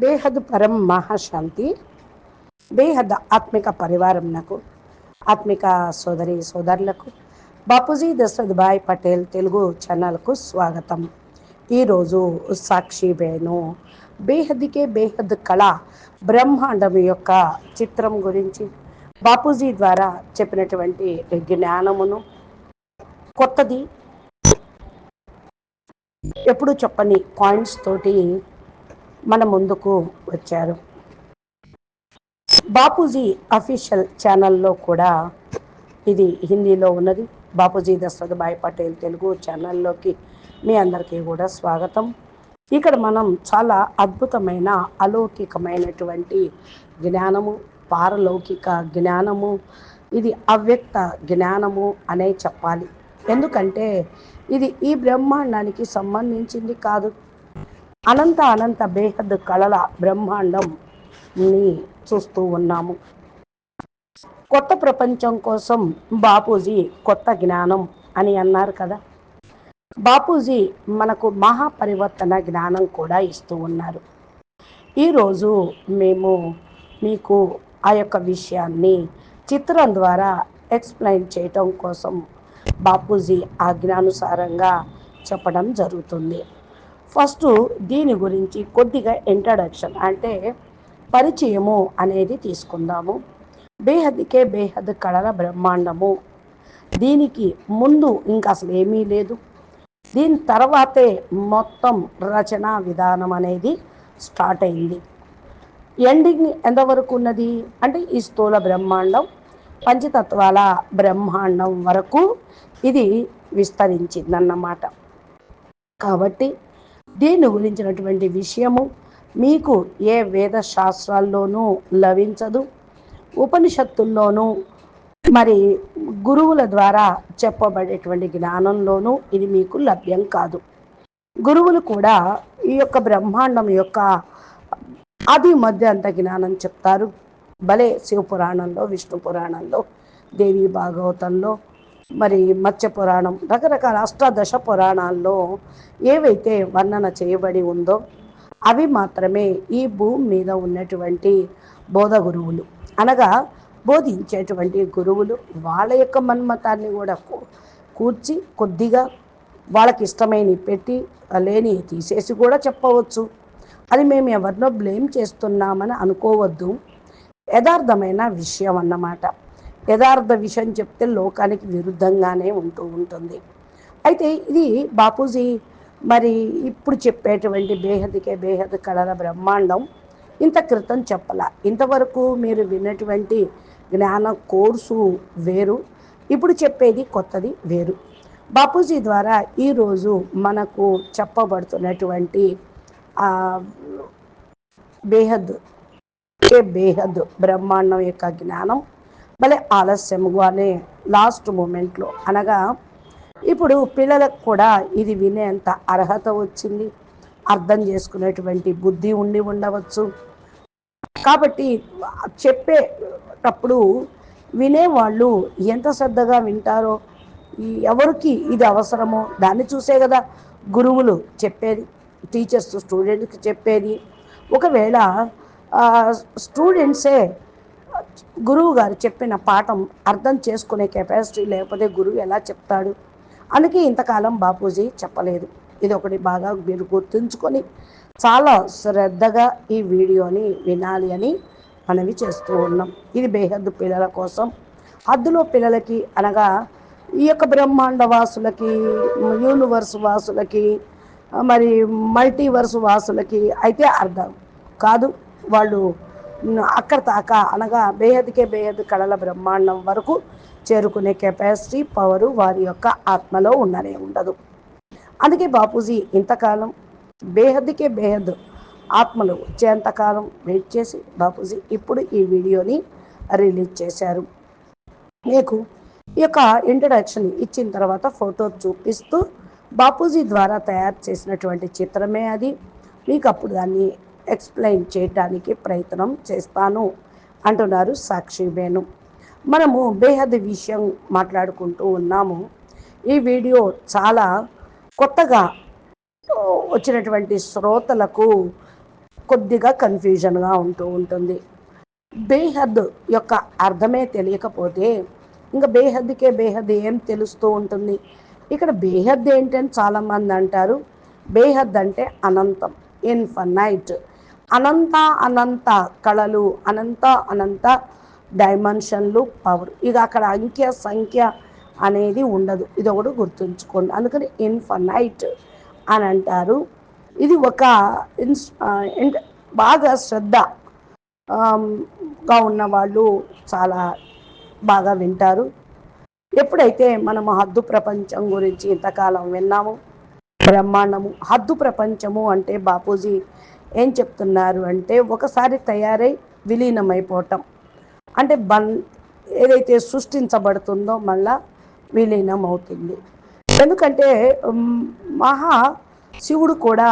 బేహద్ పరం మహాశాంతి బేహద్ ఆత్మిక పరివారం నాకు ఆత్మిక సోదరి సోదరులకు బాపూజీ దశరథ్ భాయ్ పటేల్ తెలుగు ఛానల్కు స్వాగతం. ఈరోజు సాక్షి బేను బేహద్కే బేహద్ కళ బ్రహ్మాండం యొక్క చిత్రం గురించి బాపూజీ ద్వారా చెప్పినటువంటి జ్ఞానమును కొత్తది. ఎప్పుడు చెప్పని పాయింట్స్ తోటి మన ముందుకు వచ్చారు. బాపూజీ అఫీషియల్ ఛానల్లో కూడా ఇది హిందీలో ఉన్నది. బాపూజీ దశరథ భాయ్ పటేల్ తెలుగు ఛానల్లోకి మీ అందరికీ కూడా స్వాగతం. ఇక్కడ మనం చాలా అద్భుతమైన అలౌకికమైనటువంటి జ్ఞానము పారలౌకిక జ్ఞానము ఇది అవ్యక్త జ్ఞానము అనే చెప్పాలి. ఎందుకంటే ఇది ఈ బ్రహ్మాండానికి సంబంధించింది కాదు. అనంత అనంత బేహద్ కళల బ్రహ్మాండంని చూస్తూ ఉన్నాము. కొత్త ప్రపంచం కోసం బాపూజీ కొత్త జ్ఞానం అని అన్నారు కదా. బాపూజీ మనకు మహాపరివర్తన జ్ఞానం కూడా ఇస్తూ ఉన్నారు. ఈరోజు మేము మీకు ఆ యొక్క విషయాన్ని చిత్రం ద్వారా ఎక్స్ప్లెయిన్ చేయటం కోసం బాపూజీ ఆజ్ఞానుసారంగా చెప్పడం జరుగుతుంది. ఫస్ట్ దీని గురించి కొద్దిగా ఇంట్రడక్షన్ అంటే పరిచయము అనేది తీసుకుందాము. బేహద్కే బేహద్ కళల బ్రహ్మాండము. దీనికి ముందు ఇంకా అసలు ఏమీ లేదు. దీని తర్వాతే మొత్తం రచనా విధానం అనేది స్టార్ట్ అయింది. ఎండింగ్ ఎంతవరకు ఉన్నది? అంటే ఈ స్థూల బ్రహ్మాండం పంచతత్వాల బ్రహ్మాండం వరకు ఇది విస్తరించిందన్నమాట. కాబట్టి దీని గురించినటువంటి విషయము మీకు ఏ వేద శాస్త్రాల్లోనూ లభించదు. ఉపనిషత్తుల్లోనూ మరి గురువుల ద్వారా చెప్పబడేటువంటి జ్ఞానంలోనూ ఇది మీకు లభ్యం కాదు. గురువులు కూడా ఈ యొక్క బ్రహ్మాండం యొక్క ఆది మధ్య అంత జ్ఞానం చెప్తారు. భలే శివపురాణంలో విష్ణు పురాణంలో దేవి భాగవతంలో మరి మత్స్య పురాణం రకరకాల అష్టాదశ పురాణాల్లో ఏవైతే వర్ణన చేయబడి ఉందో అవి మాత్రమే ఈ భూమి మీద ఉన్నటువంటి బోధ గురువులు. అనగా బోధించేటువంటి గురువులు వాళ్ళ యొక్క మన్మతాన్ని కూడా కూర్చి కొద్దిగా వాళ్ళకి ఇష్టమైనవి పెట్టి లేని తీసేసి కూడా చెప్పవచ్చు. అది మేము ఎవరినో బ్లేమ్ చేస్తున్నామని అనుకోవద్దు. యథార్థమైన విషయం అన్నమాట. యథార్థ విషయం చెప్తే లోకానికి విరుద్ధంగానే ఉంటూ ఉంటుంది. అయితే ఇది బాపూజీ మరి ఇప్పుడు చెప్పేటువంటి బేహద్కే బేహద్ కళల బ్రహ్మాండం ఇంత క్రితం చెప్పాల. ఇంతవరకు మీరు విన్నటువంటి జ్ఞాన కోర్సు వేరు ఇప్పుడు చెప్పేది కొత్తది వేరు. బాపూజీ ద్వారా ఈరోజు మనకు చెప్పబడుతున్నటువంటి బేహద్ బేహద్ బ్రహ్మాండం యొక్క జ్ఞానం భలే ఆలస్యముగానే లాస్ట్ మూమెంట్లో అనగా ఇప్పుడు పిల్లలకు కూడా ఇది వినేంత అర్హత వచ్చింది. అర్థం చేసుకునేటువంటి బుద్ధి ఉండి ఉండవచ్చు. కాబట్టి చెప్పేటప్పుడు వినేవాళ్ళు ఎంత శ్రద్ధగా వింటారో ఎవరికి ఇది అవసరమో దాన్ని చూసే కదా గురువులు చెప్పేది టీచర్స్ స్టూడెంట్కి చెప్పేది. ఒకవేళ స్టూడెంట్సే గురువు గారు చెప్పిన పాఠం అర్థం చేసుకునే కెపాసిటీ లేకపోతే గురువు ఎలా చెప్తాడు? అందుకే ఇంతకాలం బాపూజీ చెప్పలేదు. ఇది ఒకటి బాగా మీరు గుర్తుంచుకొని చాలా శ్రద్ధగా ఈ వీడియోని వినాలి అని మనవి చేస్తూ ఉన్నాం. ఇది బేహద్దు పిల్లల కోసం. హద్దులో పిల్లలకి అనగా ఈ యొక్క బ్రహ్మాండ వాసులకి యూనివర్స్ వాసులకి మరి మల్టీవర్స్ వాసులకి అయితే అర్థం కాదు. వాళ్ళు అక్కడ దాకా అనగా బేహద్కే బేహద్ కళల బ్రహ్మాండం వరకు చేరుకునే కెపాసిటీ పవరు వారి యొక్క ఆత్మలో ఉండనే ఉండదు. అందుకే బాపూజీ ఇంతకాలం బేహద్కే బేహద్ ఆత్మలు వచ్చేంతకాలం వెయిట్ చేసి బాపూజీ ఇప్పుడు ఈ వీడియోని రిలీజ్ చేశారు. మీకు ఈ యొక్క ఇంట్రడక్షన్ ఇచ్చిన తర్వాత ఫోటో చూపిస్తూ బాపూజీ ద్వారా తయారు చేసినటువంటి చిత్రమే అది. మీకు అప్పుడు దాన్ని ఎక్స్ప్లెయిన్ చేయటానికి ప్రయత్నం చేస్తాను అంటున్నారు సాక్షి బేను మనము బేహద్ విషయం మాట్లాడుకుంటూ ఉన్నాము. ఈ వీడియో చాలా కొత్తగా వచ్చినటువంటి శ్రోతలకు కొద్దిగా కన్ఫ్యూజన్గా ఉంటూ ఉంటుంది. బేహద్ యొక్క అర్థమే తెలియకపోతే ఇంకా బేహద్కే బేహద్ ఏం తెలుస్తూ ఉంటుంది? ఇక్కడ బేహద్ ఏంటని చాలామంది అంటారు. బేహద్ అంటే అనంతం ఇన్ఫనైట్. అనంత అనంత కళలు అనంత అనంత డైమెన్షన్లు పవర్ ఇక అక్కడ అంకె సంఖ్య అనేది ఉండదు. ఇది ఒకటి గుర్తుంచుకోండి. అందుకని ఇన్ఫనైట్ అని అంటారు. ఇది ఒక ఇన్స్ బాగా శ్రద్ధ గా ఉన్న వాళ్ళు చాలా బాగా వింటారు. ఎప్పుడైతే మనము హద్దు ప్రపంచం గురించి ఇంతకాలం విన్నాము బ్రహ్మాండము హద్దు ప్రపంచము అంటే బాపూజీ ఏం చెప్తున్నారు అంటే ఒకసారి తయారై విలీనమైపోవటం. అంటే బన్ ఏదైతే సృష్టించబడుతుందో మళ్ళా విలీనం అవుతుంది ఎందుకంటే మహా శివుడు కూడా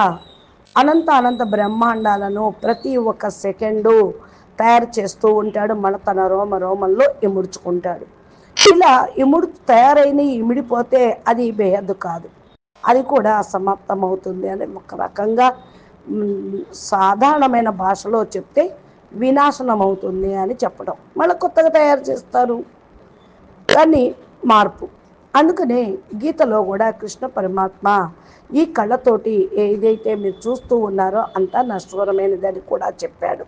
అనంత అనంత బ్రహ్మాండాలను ప్రతి ఒక్క సెకండు తయారు చేస్తూ ఉంటాడు. మన తన రోమ రోమల్లో ఇముడుచుకుంటాడు. ఇలా ఇముడు తయారైన ఇమిడిపోతే అది బేహద్దు కాదు. అది కూడా అసమాప్తం అవుతుంది అని ఒక రకంగా సాధారణమైన భాషలో చెప్తే వినాశనం అవుతుంది అని చెప్పడం. మళ్ళీ కొత్తగా తయారు చేస్తారు. కానీ మార్పు. అందుకనే గీతలో కూడా కృష్ణ పరమాత్మ ఈ కళ్ళతోటి ఏదైతే మీరు చూస్తూ ఉన్నారో అంతా నష్టవరమైనదని కూడా చెప్పాడు.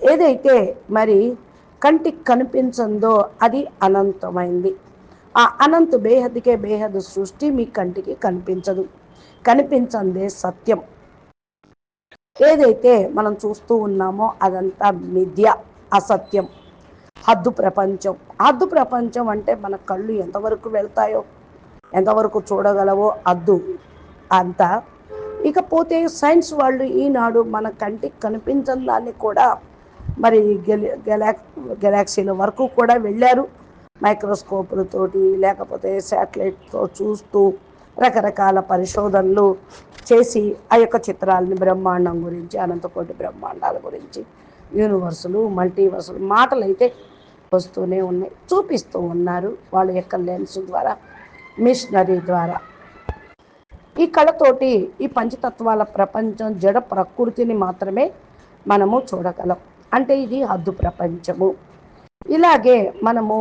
ఏదైతే మరి కంటికి కనిపించిందో అది అనంతమైంది. ఆ అనంత బేహద్కే బేహద్ సృష్టి మీ కంటికి కనిపించదు. కనిపించందే సత్యం. ఏదైతే మనం చూస్తూ ఉన్నామో అదంతా మిథ్య అసత్యం హద్దు ప్రపంచం. హద్దు ప్రపంచం అంటే మన కళ్ళు ఎంతవరకు వెళ్తాయో ఎంతవరకు చూడగలవో అద్దు అంతా. ఇకపోతే సైన్స్ వాళ్ళు ఈనాడు మన కంటికి కనిపించని దాన్ని కూడా మరి గెలాక్ గెలాక్సీల వరకు కూడా వెళ్ళారు. మైక్రోస్కోపులతోటి లేకపోతే శాటిలైట్తో చూస్తూ రకరకాల పరిశోధనలు చేసి ఆ యొక్క చిత్రాలని బ్రహ్మాండం గురించి అనంతకోటి బ్రహ్మాండాల గురించి యూనివర్సులు మల్టీవర్సులు మాటలు అయితే వస్తూనే ఉన్నాయి చూపిస్తూ ఉన్నారు వాళ్ళ యొక్క లెన్స్ ద్వారా మిషనరీ ద్వారా. ఈ కళతోటి ఈ పంచతత్వాల ప్రపంచం జడ ప్రకృతిని మాత్రమే మనము చూడగలం. అంటే ఇది హద్దు ప్రపంచము. ఇలాగే మనము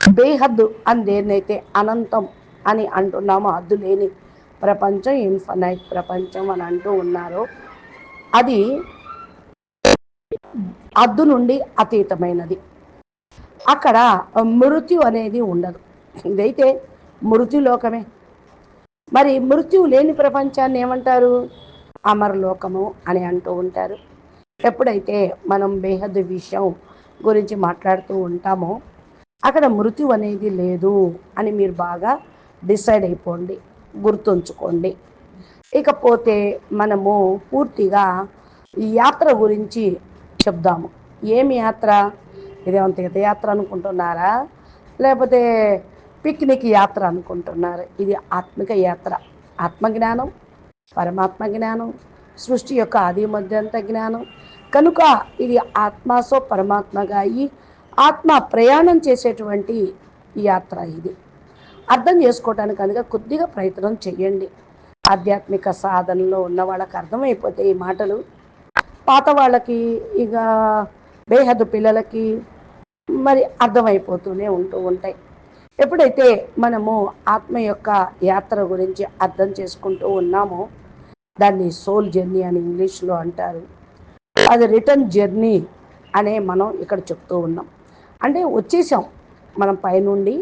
బేహద్దు అని దేన్నైతే అనంతం అని అంటున్నామో హద్దు లేని ప్రపంచం ఇన్ఫనైట్ ప్రపంచం అని అంటూ ఉన్నారో. అది అద్దు నుండి అతీతమైనది. అక్కడ మృత్యు అనేది ఉండదు. ఇదైతే మృత్యులోకమే మరి మృత్యువు లేని ప్రపంచాన్ని ఏమంటారు? అమరలోకము అని అంటూ ఉంటారు. ఎప్పుడైతే మనం బేహద్ విషయం గురించి మాట్లాడుతూ ఉంటామో అక్కడ మృత్యు అనేది లేదు అని మీరు బాగా డిసైడ్ అయిపోండి. గుర్తుంచుకోండి. ఇకపోతే మనము పూర్తిగా ఈ యాత్ర గురించి చెప్దాము. ఏమి యాత్ర? ఇదేమో తీర్థయాత్ర అనుకుంటున్నారా? లేకపోతే పిక్నిక్ యాత్ర అనుకుంటున్నారు? ఇది ఆత్మిక యాత్ర. ఆత్మజ్ఞానం పరమాత్మ జ్ఞానం సృష్టి యొక్క ఆది మధ్యంత జ్ఞానం. కనుక ఇది ఆత్మాసో పరమాత్మగా అయి ఆత్మ ప్రయాణం చేసేటువంటి యాత్ర ఇది. అర్థం చేసుకోవటానికి కనుక కొద్దిగా ప్రయత్నం చేయండి ఆధ్యాత్మిక సాధనలో ఉన్న వాళ్ళకి అర్థమైపోతే ఈ మాటలు. పాత వాళ్ళకి ఇక బేహద్దు పిల్లలకి మరి అర్థమైపోతూనే ఉంటూ ఉంటాయి. ఎప్పుడైతే మనము ఆత్మ యొక్క యాత్ర గురించి అర్థం చేసుకుంటూ ఉన్నామో దాన్ని సోల్ జర్నీ అని ఇంగ్లీష్లో అంటారు. అది రిటర్న్ జర్నీ అనే మనం ఇక్కడ చెప్తూ ఉన్నాం. అంటే వచ్చేసాం. మనం పైనుండి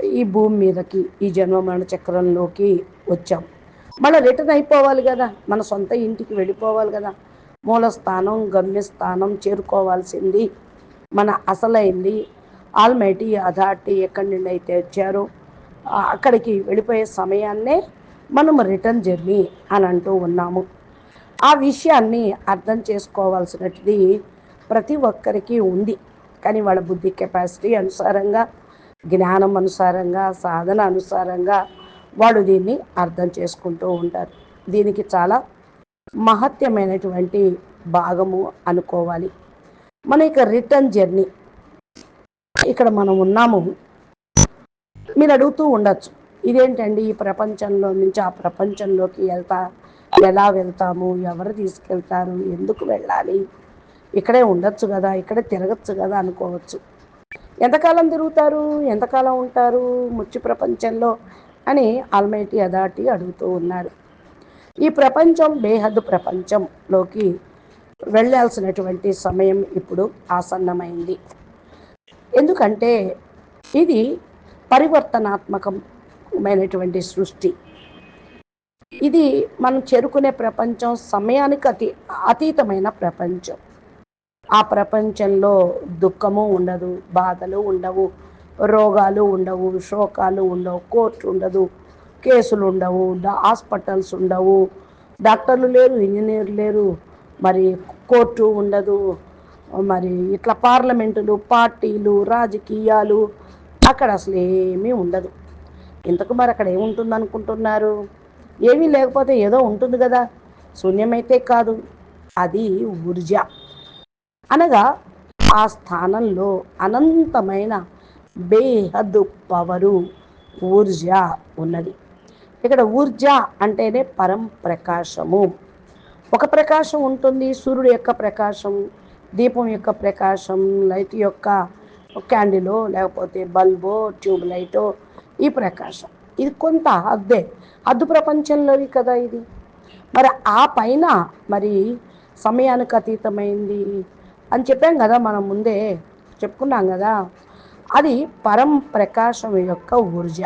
ఈ భూమి మీదకి ఈ జన్మ మరణ చక్రంలోకి వచ్చాం. మళ్ళీ రిటర్న్ అయిపోవాలి కదా. మన సొంత ఇంటికి వెళ్ళిపోవాలి కదా. మూల స్థానం గమ్యస్థానం చేరుకోవాల్సింది మన అసలైంది. ఆల్మైటీ అథారిటీ ఎక్కడి నుండి అయితే వచ్చారో అక్కడికి వెళ్ళిపోయే సమయాన్నే మనం రిటర్న్ జర్నీ అని అంటూ ఉన్నాము. ఆ విషయాన్ని అర్థం చేసుకోవాల్సినది ప్రతి ఒక్కరికి ఉంది. కానీ వాళ్ళ బుద్ధి కెపాసిటీ అనుసారంగా జ్ఞానం అనుసారంగా సాధన అనుసారంగా వాళ్ళు దీన్ని అర్థం చేసుకుంటూ ఉంటారు. దీనికి చాలా మహత్యమైనటువంటి భాగము అనుకోవాలి. మన ఇక రిటర్న్ జర్నీ ఇక్కడ మనం ఉన్నాము. మీరు అడుగుతూ ఉండొచ్చు ఇదేంటండి ఈ ప్రపంచంలో నుంచి ఆ ప్రపంచంలోకి వెళ్తా ఎలా వెళ్తాము ఎవరు తీసుకెళ్తారు ఎందుకు వెళ్ళాలి? ఇక్కడే ఉండొచ్చు కదా ఇక్కడే తిరగచ్చు కదా అనుకోవచ్చు. ఎంతకాలం తిరుగుతారు? ఎంతకాలం ఉంటారు? ముచ్చు ప్రపంచంలో? అని ఆల్మైటీ అదాటి అడుగుతూ ఉన్నారు. ఈ ప్రపంచం బేహద్దు ప్రపంచంలోకి వెళ్ళాల్సినటువంటి సమయం ఇప్పుడు ఆసన్నమైంది. ఎందుకంటే ఇది పరివర్తనాత్మకమైనటువంటి సృష్టి. ఇది మనం చేరుకునే ప్రపంచం సమయానికి అతి అతీతమైన ప్రపంచం. ఆ ప్రపంచంలో దుఃఖము ఉండదు బాధలు ఉండవు రోగాలు ఉండవు శోకాలు ఉండవు కోర్టు ఉండదు కేసులు ఉండవు హాస్పిటల్స్ ఉండవు డాక్టర్లు లేరు ఇంజనీర్లు లేరు మరి కోర్టు ఉండదు మరి ఇట్లా పార్లమెంటులు పార్టీలు రాజకీయాలు అక్కడ అసలు ఏమీ ఉండదు. ఇంతకు మరి అక్కడ ఏముంటుంది అనుకుంటున్నారు ఏమీ లేకపోతే ఏదో ఉంటుంది కదా శూన్యమైతే కాదు అది ఊర్జ. అనగా ఆ స్థానంలో అనంతమైన బేహద్దు పవరు ఊర్జ ఉన్నది. ఇక్కడ ఊర్జ అంటేనే పరం ప్రకాశము. ఒక ప్రకాశం ఉంటుంది సూర్యుడు యొక్క ప్రకాశం దీపం యొక్క ప్రకాశం లైట్ యొక్క క్యాండిలో లేకపోతే బల్బో ట్యూబ్ లైటో ఈ ప్రకాశం. ఇది కొంత అద్దే. అద్దు ప్రపంచంలోవి కదా ఇది. మరి ఆ పైన మరి సమయానికి అతీతమైంది అని చెప్పాం కదా మనం ముందే. చెప్పుకున్నాం కదా. అది పరం ప్రకాశం యొక్క ఊర్జ.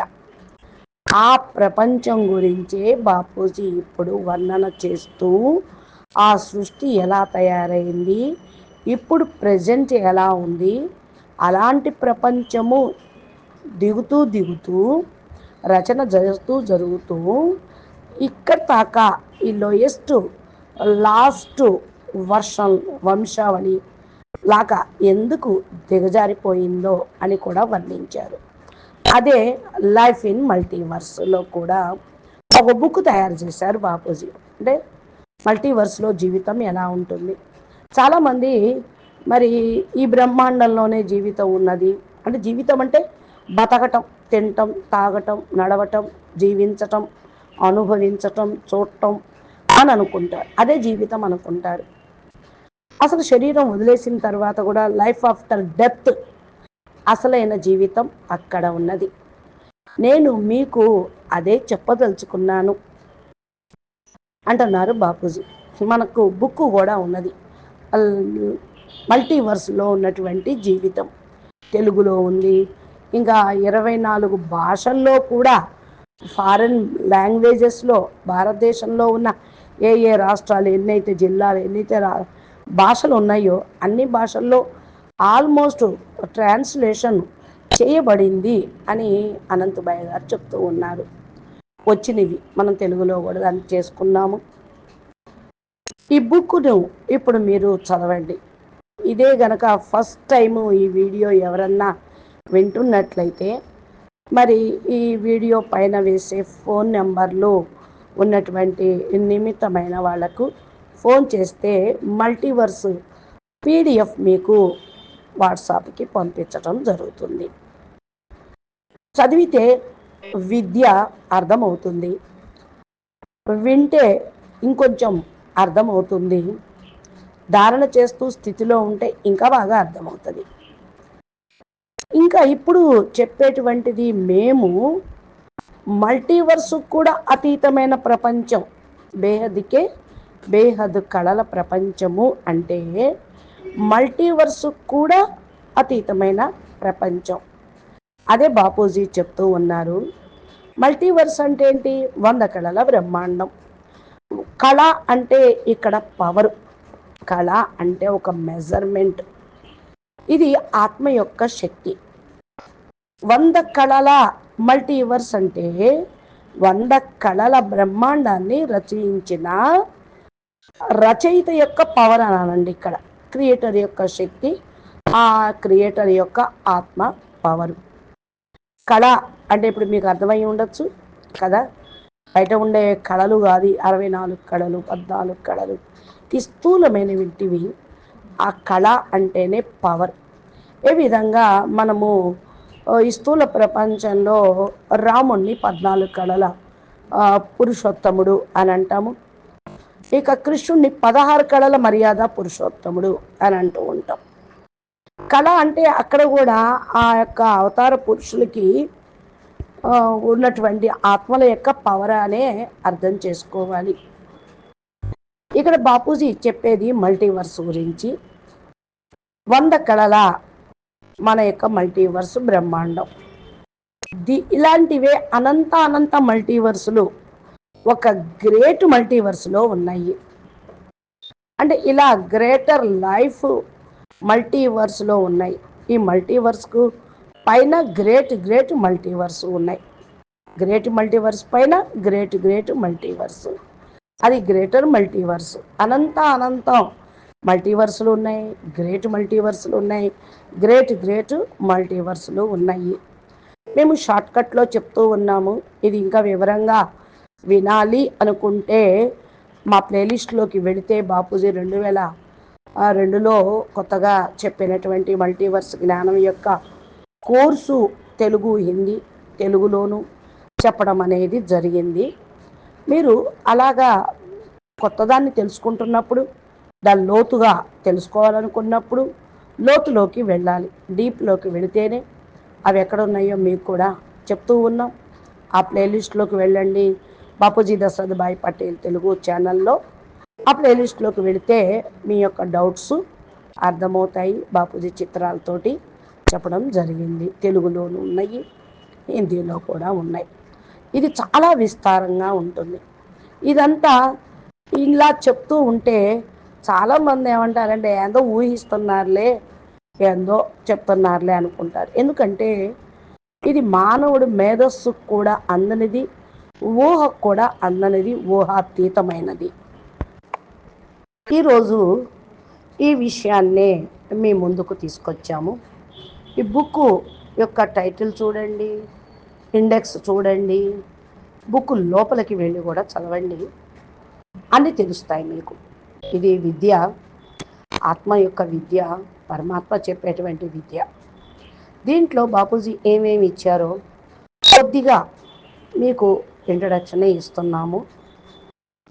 ఆ ప్రపంచం గురించే బాపూజీ ఇప్పుడు వర్ణన చేస్తూ ఆ సృష్టి ఎలా తయారైంది? ఇప్పుడు ప్రజెంట్ ఎలా ఉంది? అలాంటి ప్రపంచము దిగుతూ దిగుతూ రచన జరుగుతూ జరుగుతూ ఇక్కడ దాకా ఈ లోయెస్ట్ లాస్ట్ వర్షం వంశావళి లాగా ఎందుకు దిగజారిపోయిందో అని కూడా వర్ణించారు. అదే లైఫ్ ఇన్ మల్టీవర్స్లో కూడా ఒక బుక్ తయారు చేశారు బాపూజీ. అంటే మల్టీవర్స్లో జీవితం ఎలా ఉంటుంది? చాలామంది మరి ఈ బ్రహ్మాండంలోనే జీవితం ఉన్నది. అంటే జీవితం అంటే బతకటం తినటం తాగటం నడవటం జీవించటం అనుభవించటం చూడటం అని అనుకుంటారు. అదే జీవితం అనుకుంటారు. అసలు శరీరం వదిలేసిన తర్వాత కూడా లైఫ్ ఆఫ్టర్ డెత్ అసలైన జీవితం అక్కడ ఉన్నది. నేను మీకు అదే చెప్పదలుచుకున్నాను. అంటున్నారు బాపూజీ. మనకు బుక్ కూడా ఉన్నది. మల్టీవర్స్లో ఉన్నటువంటి జీవితం. తెలుగులో ఉంది. ఇంకా ఇరవై నాలుగు భాషల్లో కూడా ఫారెన్ లాంగ్వేజెస్లో భారతదేశంలో ఉన్న ఏ ఏ రాష్ట్రాలు ఎన్నైతే జిల్లాలు ఎన్నైతే రా భాషలు ఉన్నాయో అన్ని భాషల్లో ఆల్మోస్ట్ ట్రాన్స్లేషన్ చేయబడింది అని అనంతభాయ్ గారు చెప్తూ ఉన్నారు. వచ్చినవి మనం తెలుగులో కూడా దాన్ని చేసుకున్నాము. ఈ బుక్ను ఇప్పుడు మీరు చదవండి. ఇదే గనక ఫస్ట్ టైం ఈ వీడియో ఎవరన్నా వింటున్నట్లయితే మరి ఈ వీడియో పైన వేసే ఫోన్ నెంబర్లు ఉన్నటువంటి నిమిత్తమైన వాళ్ళకు ఫోన్ చేస్తే మల్టీవర్స్ పీడిఎఫ్ మీకు వాట్సాప్కి పంపించడం జరుగుతుంది. చదివితే విద్య అర్థమవుతుంది. వింటే ఇంకొంచెం అర్థమవుతుంది. ధారణ చేస్తూ స్థితిలో ఉంటే ఇంకా బాగా అర్థమవుతుంది. ఇంకా ఇప్పుడు చెప్పేటువంటిది మేము మల్టీవర్స్ కూడా అతీతమైన ప్రపంచం. బేహదికే బేహద్ కళల ప్రపంచము అంటే మల్టీవర్స్ కూడా అతీతమైన ప్రపంచం. అదే బాపూజీ చెప్తూ ఉన్నారు మల్టీవర్స్ అంటే ఏంటి? వంద కళల బ్రహ్మాండం. కళ అంటే ఇక్కడ పవర్ కళ అంటే ఒక మెజర్మెంట్ ఇది ఆత్మ యొక్క శక్తి. వంద కళల మల్టీవర్స్ అంటే వంద కళల బ్రహ్మాండాన్ని రచయించిన రచయిత యొక్క పవర్ అనాలండి ఇక్కడ. క్రియేటర్ యొక్క శక్తి ఆ క్రియేటర్ యొక్క ఆత్మ పవర్. కళ అంటే ఇప్పుడు మీకు అర్థమై ఉండొచ్చు కదా. బయట ఉండే కళలు కాదు అరవై నాలుగు కళలు పద్నాలుగు కళలు ఈ స్థూలమైన వింటివి ఆ కళ అంటేనే పవర్. ఏ విధంగా మనము ఈ స్థూల ప్రపంచంలో రాముణ్ణి పద్నాలుగు కళల పురుషోత్తముడు అని అంటాము. ఇక కృష్ణుడిని పదహారు కళల మర్యాద పురుషోత్తముడు అని అంటూ ఉంటాం. కళ అంటే అక్కడ కూడా ఆ యొక్క అవతార పురుషులకి ఉన్నటువంటి ఆత్మల యొక్క పవర్ అనే అర్థం చేసుకోవాలి. ఇక్కడ బాపూజీ చెప్పేది మల్టీవర్స్ గురించి. వంద కళల మన యొక్క మల్టీవర్స్ బ్రహ్మాండం. ది ఇలాంటివే అనంత అనంత మల్టీవర్సులు ఒక గ్రేట్ మల్టీవర్స్లో ఉన్నాయి. అంటే ఇలా గ్రేటర్ లైఫ్ మల్టీవర్స్లో ఉన్నాయి. ఈ మల్టీవర్స్కు పైన గ్రేట్ గ్రేట్ మల్టీవర్స్ ఉన్నాయి. గ్రేట్ మల్టీవర్స్ పైన గ్రేట్ గ్రేట్ మల్టీవర్స్. అది గ్రేటర్ మల్టీవర్స్. అనంత అనంతం మల్టీవర్స్లు ఉన్నాయి. గ్రేట్ మల్టీవర్స్లు ఉన్నాయి. గ్రేట్ గ్రేట్ మల్టీవర్స్లు ఉన్నాయి. మేము షార్ట్కట్లో చెప్తూ ఉన్నాము. ఇది ఇంకా వివరంగా వినాలి అనుకుంటే మా ప్లేలిస్ట్లోకి వెళితే బాపూజీ రెండు వేల రెండులో కొత్తగా చెప్పినటువంటి మల్టీవర్స్ జ్ఞానం యొక్క కోర్సు తెలుగు హిందీ తెలుగులోను చెప్పడం అనేది జరిగింది. మీరు అలాగా కొత్తదాన్ని తెలుసుకుంటున్నప్పుడు దాన్ని లోతుగా తెలుసుకోవాలనుకున్నప్పుడు లోతులోకి వెళ్ళాలి. డీప్లోకి వెళితేనే అవి ఎక్కడ ఉన్నాయో మీకు కూడా చెప్తూ ఉన్నాం. ఆ ప్లేలిస్ట్లోకి వెళ్ళండి. బాపూజీ దశరథ్ భాయ్ పటేల్ తెలుగు ఛానల్లో ఆ ప్లేలిస్ట్లోకి వెళితే మీ యొక్క డౌట్స్ అర్థమవుతాయి బాపూజీ చిత్రాలతోటి చెప్పడం జరిగింది. తెలుగులోనూ ఉన్నాయి హిందీలో కూడా ఉన్నాయి. ఇది చాలా విస్తారంగా ఉంటుంది. ఇదంతా ఇలా చెప్తూ ఉంటే చాలామంది ఏమంటారంటే ఏందో ఊహిస్తున్నారులే ఏందో చెప్తున్నారులే అనుకుంటారు. ఎందుకంటే ఇది మానవుడి మేధస్సు కూడా అందనిది ఊహ కూడా అందనిది ఊహాతీతమైనది. ఈరోజు ఈ విషయాన్నే మీ ముందుకు తీసుకొచ్చాము. ఈ బుక్ యొక్క టైటిల్ చూడండి ఇండెక్స్ చూడండి బుక్ లోపలికి వెళ్ళి కూడా చదవండి. అన్నీ తెలుస్తాయి మీకు. ఇది విద్య ఆత్మ యొక్క విద్య పరమాత్మ చెప్పేటువంటి విద్య. దీంట్లో బాపూజీ ఏమేమి ఇచ్చారో కొద్దిగా మీకు ఇంట్రడక్షన్ ఇస్తున్నాము.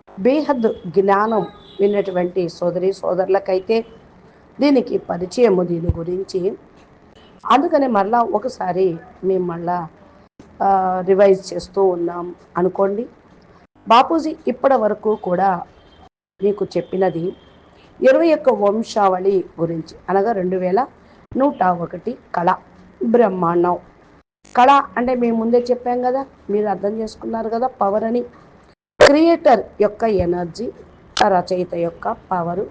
బేహద్ జ్ఞానం విన్నటువంటి సోదరి సోదరులకైతే దీనికి పరిచయము దీని గురించి. అందుకని మళ్ళా ఒకసారి మేము మళ్ళా రివైజ్ చేస్తూ ఉన్నాం అనుకోండి. బాపూజీ ఇప్పటి వరకు కూడా మీకు చెప్పినది ఇరవై ఒక్క వంశావళి గురించి అనగా రెండు వేల నూట ఒకటి కళ బ్రహ్మాండం. కళ అంటే మేము ముందే చెప్పాం కదా మీరు అర్థం చేసుకున్నారు కదా పవర్ అని. క్రియేటర్ యొక్క ఎనర్జీ రచయిత యొక్క పవరు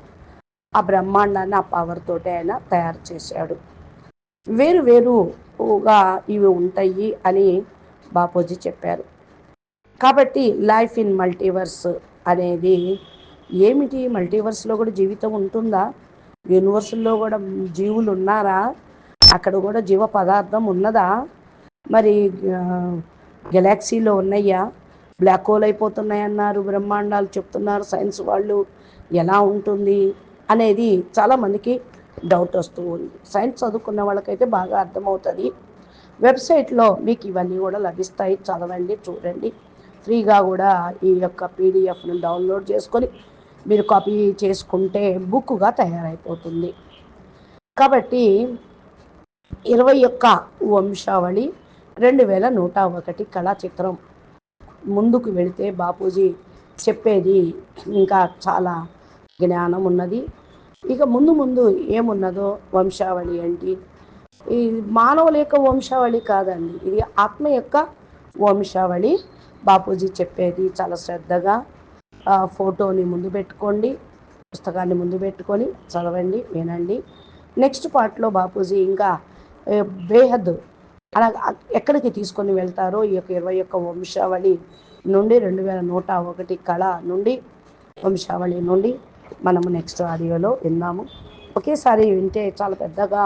ఆ బ్రహ్మాండాన్ని ఆ పవర్ తోటి ఆయన తయారు చేశాడు. వేరు వేరుగా ఇవి ఉంటాయి అని బాపూజీ చెప్పారు. కాబట్టి లైఫ్ ఇన్ మల్టీవర్స్ అనేది ఏమిటి? మల్టీవర్స్లో కూడా జీవితం ఉంటుందా? యూనివర్స్లో కూడా జీవులు ఉన్నారా? అక్కడ కూడా జీవ పదార్థం ఉన్నదా? మరి గెలాక్సీలో ఉన్నాయా బ్లాక్ హోల్ అయిపోతున్నాయన్నారు బ్రహ్మాండాలు చెప్తున్నారు సైన్స్ వాళ్ళు ఎలా ఉంటుంది అనేది చాలామందికి డౌట్ వస్తూ ఉంది. సైన్స్ చదువుకున్న వాళ్ళకైతే బాగా అర్థమవుతుంది. వెబ్సైట్లో మీకు ఇవన్నీ కూడా లభిస్తాయి. చదవండి చూడండి. ఫ్రీగా కూడా ఈ యొక్క పీడిఎఫ్ను డౌన్లోడ్ చేసుకొని మీరు కాపీ చేసుకుంటే బుక్గా తయారైపోతుంది. కాబట్టి ఇరవై ఒక్క వంశావళి రెండు వేల నూట ఒకటి కళా చిత్రం ముందుకు వెళితే బాపూజీ చెప్పేది ఇంకా చాలా జ్ఞానం ఉన్నది. ఇక ముందు ముందు ఏమున్నదో వంశావళి ఏంటి ఈ మానవుల యొక్క వంశావళి కాదండి ఇది ఆత్మ యొక్క వంశావళి. బాపూజీ చెప్పేది చాలా శ్రద్ధగా ఫోటోని ముందు పెట్టుకోండి పుస్తకాన్ని ముందు పెట్టుకొని చదవండి వినండి. నెక్స్ట్ పార్ట్లో బాపూజీ ఇంకా బేహద్ అలా ఎక్కడికి తీసుకొని వెళ్తారో ఈ యొక్క ఇరవై ఒక్క వంశావళి నుండి రెండు వేల నూట ఒకటి కళ నుండి వంశావళి నుండి మనము నెక్స్ట్ ఆడియోలో విన్నాము ఒకేసారి వింటే చాలా పెద్దగా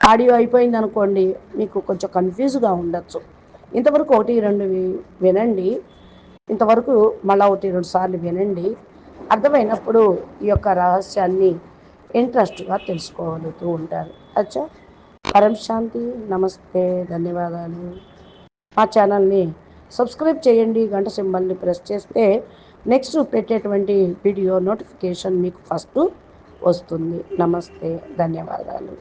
ఆడియో అయిపోయింది అనుకోండి మీకు కొంచెం కన్ఫ్యూజ్గా ఉండొచ్చు. ఇంతవరకు ఒకటి రెండు వినండి. ఇంతవరకు మళ్ళీ ఒకటి రెండు సార్లు వినండి. అర్థమైనప్పుడు ఈ యొక్క రహస్యాన్ని ఇంట్రెస్ట్గా తెలుసుకోగలుగుతూ ఉంటారు. అచ్చా? పరం శాంతి నమస్తే ధన్యవాదాలు. మా ఛానల్ని సబ్స్క్రైబ్ చేయండి గంట సింబల్ని ప్రెస్ చేస్తే నెక్స్ట్ పెట్టేటువంటి వీడియో నోటిఫికేషన్ మీకు ఫస్ట్ వస్తుంది. నమస్తే ధన్యవాదాలు.